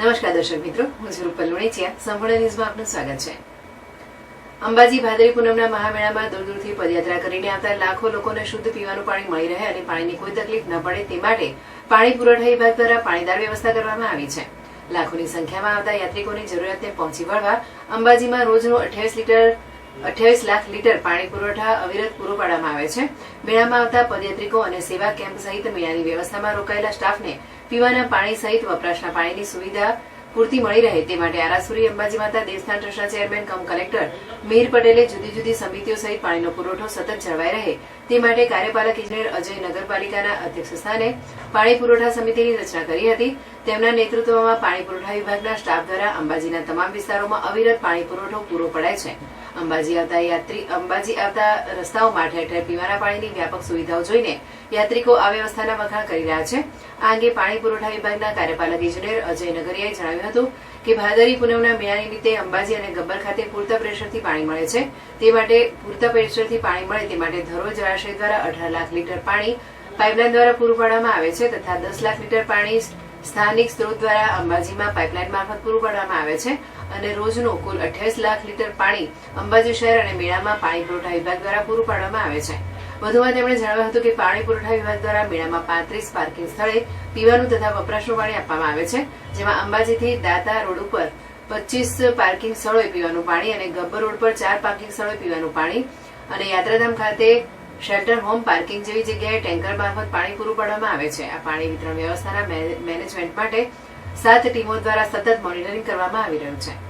નમસ્કાર દર્શક મિત્રો, હું છું રૂપલ સંપૂર્ણ ન્યૂઝમાં આપનું સ્વાગત છે. અંબાજી ભાદરી પૂનમના મહામેળામાં દૂર દૂરથી પદયાત્રા કરીને આવતા લાખો લોકોને શુદ્ધ પીવાનું પાણી મળી રહે અને પાણીની કોઈ તકલીફ ન પડે તે માટે પાણી પુરવઠા વિભાગ દ્વારા પાણીદાર વ્યવસ્થા કરવામાં આવી છે. લાખોની સંખ્યામાં આવતા યાત્રિકોની જરૂરિયાતને પહોંચી વળવા અંબાજીમાં રોજનું અઠ્યાવીસ લીટર અઠ્યાવીસ લાખ લીટર પાણી પુરવઠા અવિરત પૂરો પાડવામાં આવે છે. મેળામાં આવતા પદયાત્રિકો અને સેવા કેમ્પ સહિત મેળાની વ્યવસ્થામાં રોકાયેલા સ્ટાફને પીવાના પાણી સહિત વપરાશના પાણીની સુવિધા પૂરતી મળી રહે તે માટે આરાસુરી અંબાજી માતા દેવસ્થાન ટ્રસ્ટના ચેરમેન કમ કલેક્ટર મિહિર પટેલે જુદી જુદી સમિતિઓ સહિત પાણીનો પુરવઠો સતત જળવાઈ રહે તે માટે કાર્યપાલક ઇજનેર અજય નગરપાલિકાના અધ્યક્ષ સ્થાને પાણી પુરવઠા સમિતિની રચના કરી હતી. તેમના નેતૃત્વમાં પાણી પુરવઠા વિભાગના સ્ટાફ દ્વારા અંબાજીના તમામ વિસ્તારોમાં અવિરત પાણી પુરવઠો પૂરો પડાય છે. અંબાજી આવતા યાત્રી અંબાજી આવતા રસ્તાઓમાં ઠેર ઠેર પીવાના પાણીની વ્યાપક સુવિધાઓ જોઈને યાત્રિકો આ વ્યવસ્થાના વખાણ કરી રહ્યા છે. આ અંગે પાણી પુરવઠા વિભાગના કાર્યપાલક ઇજનેર અજય નગરિયાએ જણાવ્યું હતું કે ભાદરી પૂનમના મેળા નિમિત્તે અંબાજી અને ગબ્બર ખાતે પૂરતા પ્રેશરથી પાણી મળે છે. તે માટે પૂરતા પ્રેશરથી પાણી મળે તે માટે ધરોઈ જળાશય દ્વારા અઢાર લાખ લીટર પાણી પાઇપલાઇન દ્વારા પૂરું પાડવામાં આવે છે તથા દસ લાખ લીટર પાણી સ્થાનિક સ્ત્રોત દ્વારા અંબાજીમાં પાઇપલાઇન મારફત પૂરું પાડવામાં આવે છે અને રોજનું કુલ અઠ્યાવીસ લાખ લીટર પાણી અંબાજી શહેર અને મેળામાં પાણી પુરવઠા વિભાગ દ્વારા પૂરું પાડવામાં આવે છે. વધુમાં તેમણે જણાવ્યું હતું કે પાણી પુરવઠા વિભાગ દ્વારા મેળામાં પાંત્રીસ પાર્કિંગ સ્થળે પીવાનું તથા વપરાશનું પાણી આપવામાં આવે છે, જેમાં અંબાજીથી દાતા રોડ ઉપર પચીસ પાર્કિંગ સ્થળોએ પીવાનું પાણી અને ગબ્બર રોડ પર ચાર પાર્કિંગ સ્થળોએ પીવાનું પાણી અને યાત્રાધામ ખાતે શેલ્ટર, હોમ, પાર્કિંગ જેવી જગ્યાએ ટેન્કર મારફત પાણી પૂરું પાડવામાં આવે છે. આ પાણી વિતરણ વ્યવસ્થાના મેનેજમેન્ટ માટે સાત ટીમો દ્વારા સતત મોનિટરિંગ કરવામાં આવી રહ્યું છે.